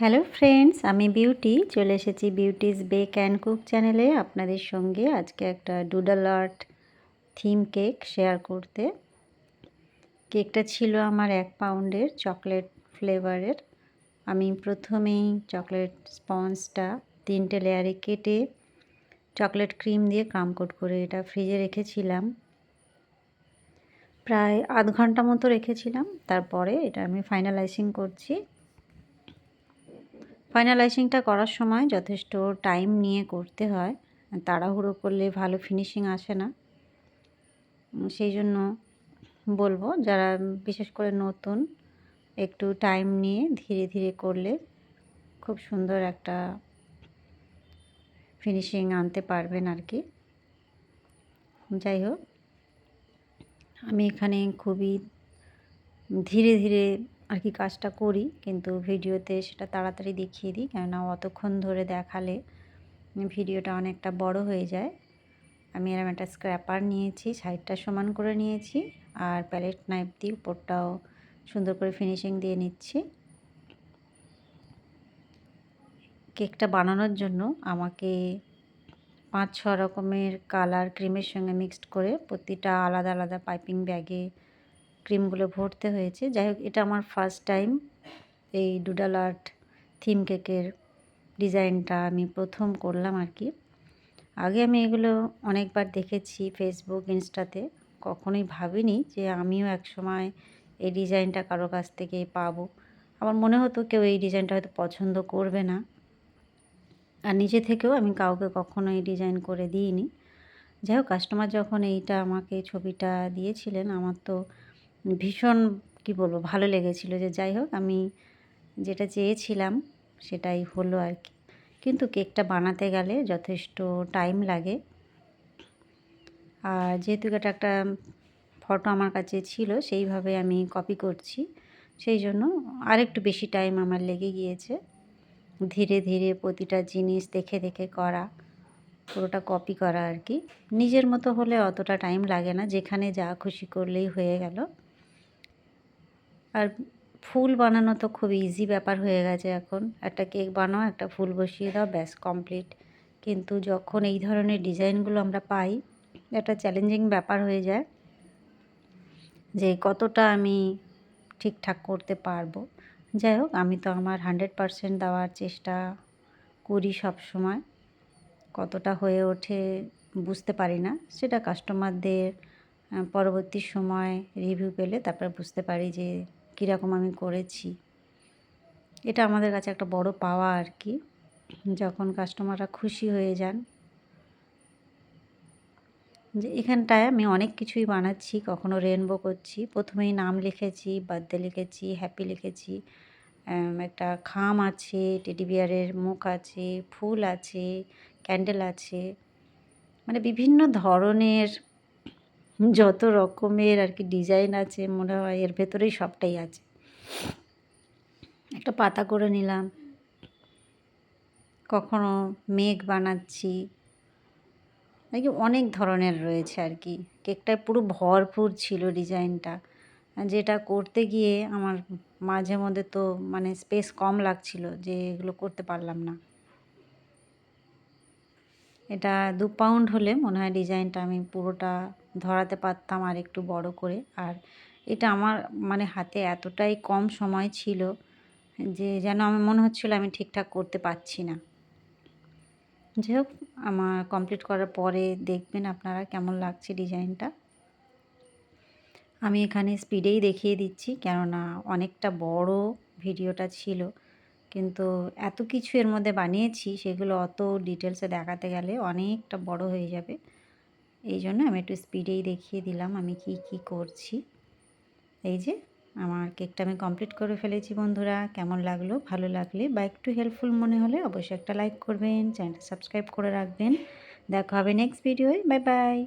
Hello friends, আমি beauty. চলে এসেছি বিউটিস বেক অ্যান্ড কুক চ্যানেলে আপনাদের সঙ্গে আজকে একটা doodle art theme cake share করতে। কেকটা ছিল আমার এক পাউন্ডের চকলেট ফ্লেভারের। আমি প্রথমেই চকলেট স্পঞ্জটা তিনটে লেয়ারে কেটে চকলেট ক্রিম দিয়ে ক্রামকোট করে এটা ফ্রিজে রেখেছিলাম। প্রায় আধ ঘণ্টা মতো রেখেছিলাম। তারপরে এটা আমি ফাইনালাইজিং করছি। ফাইনালাইজিংটা করার সময় যথেষ্ট টাইম নিয়ে করতে হয়। তাড়াহুড়ো করলে ভালো ফিনিশিং আসে না। সেই জন্য বলব, যারা বিশেষ করে নতুন, একটু টাইম নিয়ে ধীরে ধীরে করলে খুব সুন্দর একটা ফিনিশিং আনতে পারবেন আর কি। যাই হোক, আমি এখানে খুবই ধীরে ধীরে আর কি কাজটা করি, কিন্তু ভিডিওতে সেটা তাড়াতাড়ি দেখিয়ে দিই। কেননা অতক্ষণ ধরে দেখালে ভিডিওটা অনেকটা বড় হয়ে যায়। আমি এরকম একটা স্ক্র্যাপার নিয়েছি সাইডটা সমান করে নিয়েছি আর প্যালেট নাইফ দিয়ে উপরটাও সুন্দর করে ফিনিশিং দিয়ে নিচ্ছি। কেকটা বানানোর জন্য আমাকে পাঁচ ছ রকমের কালার ক্রিমের সঙ্গে মিক্সড করে প্রতিটা আলাদা আলাদা পাইপিং ব্যাগে ক্রিমগুলো ভরতে হয়েছে। যাই হোক, এটা আমার ফার্স্ট টাইম এই ডুডাল আর্ট থিম কেকের ডিজাইনটা আমি প্রথম করলাম আর কি। আগে আমি এগুলো অনেকবার দেখেছি ফেসবুক ইনস্টাতে কখনোই ভাবিনি যে আমিও এক সময় এই ডিজাইনটা কারও কাছ থেকে পাবো। আমার মনে হতো কেউ এই ডিজাইনটা হয়তো পছন্দ করবে না। আর নিজে থেকেও আমি কাউকে কখনো এই ডিজাইন করে দিইনি। যাই হোক কাস্টমার যখন এইটা আমাকে ছবিটা দিয়েছিলেন, আমার তো ভীষণ, কি বলব, ভালো লেগেছিল যে যাই হোক, আমি যেটা চেয়েছিলাম সেটাই হলো আর কি। কিন্তু কেকটা বানাতে গেলে যথেষ্ট টাইম লাগে। আর যেহেতু এটা একটা ফটো আমার কাছে ছিল, সেইভাবে আমি কপি করছি। সেই জন্য আরেকটু বেশি টাইম আমার লেগে গিয়েছে। ধীরে ধীরে প্রতিটা জিনিস দেখে দেখে করা, পুরোটা কপি করা আর কি। নিজের মতো হলে অতটা টাইম লাগে না, যেখানে যা খুশি করলেই হয়ে গেল। আর ফুল বানানো তো খুব ইজি ব্যাপার হয়ে গেছে এখন। একটা কেক বানাও, একটা ফুল বসিয়ে দাও, ব্যাস কমপ্লিট কিন্তু যখন এই ধরনের ডিজাইনগুলো আমরা পাই, একটা চ্যালেঞ্জিং ব্যাপার হয়ে যায় যে কতটা আমি ঠিকঠাক করতে পারব। যাই হোক, আমি তো আমার হান্ড্রেড পারসেন্ট দেওয়ার চেষ্টা করি সব সময় কতটা হয়ে ওঠে বুঝতে পারি না। সেটা কাস্টমারদের পরবর্তী সময় রিভিউ পেলে তারপরে বুঝতে পারি যে কীরকম আমি করেছি। এটা আমাদের কাছে একটা বড় পাওয়া আর কি। যখন কাস্টমাররা খুশি হয়ে যান। যে এখানটায় আমি অনেক কিছুই বানাচ্ছি, কখনো রেনবো করছি, প্রথমেই নাম লিখেছি বার্থডে লিখেছি হ্যাপি লিখেছি একটা খাম আছে টেডি বিয়ারের মুখ আছে, ফুল আছে ক্যান্ডেল আছে। মানে বিভিন্ন ধরনের যত রকমের আর কি ডিজাইন আছে, মনে হয় এর ভেতরেই সবটাই আছে। একটা পাতা করে নিলাম। কখনো মেঘ বানাচ্ছি। নাকি অনেক ধরনের রয়েছে আর কি। কেকটায় পুরো ভরপুর ছিল ডিজাইনটা যেটা করতে গিয়ে আমার মাঝে মধ্যে তো মানে স্পেস কম লাগছিল যে এগুলো করতে পারলাম না। এটা দু পাউন্ড হলে মনে হয় ডিজাইনটা আমি পুরোটা ধরাতে পারতাম আর একটু বড় করে। আর এটা আমার মানে হাতে এতটাই কম সময় ছিল যে যেন আমার মনে হচ্ছিল আমি ঠিকঠাক করতে পারছি না। যাই হোক আমার কমপ্লিট করার পরে দেখবেন আপনারা কেমন লাগছে ডিজাইনটা। আমি এখানে স্পিডেই দেখিয়ে দিচ্ছি কেননা অনেকটা বড় ভিডিওটা ছিল। কিন্তু এত কিছু এর মধ্যে বানিয়েছি, সেগুলো অত ডিটেলসে দেখাতে গেলে অনেকটা বড় হয়ে যাবে। এই জন্য আমি একটু স্পিডেই দেখিয়ে দিলাম আমি কি কি করছি। এই যে, আমার কেকটা আমি কমপ্লিট করে ফেলেছি বন্ধুরা, কেমন লাগল, ভালো লাগলে বা একটু হেল্পফুল মনে হলে অবশ্যই একটা লাইক করবেন চ্যানেলটা সাবস্ক্রাইব করে রাখবেন। দেখা হবে নেক্সট ভিডিওয় বাই বাই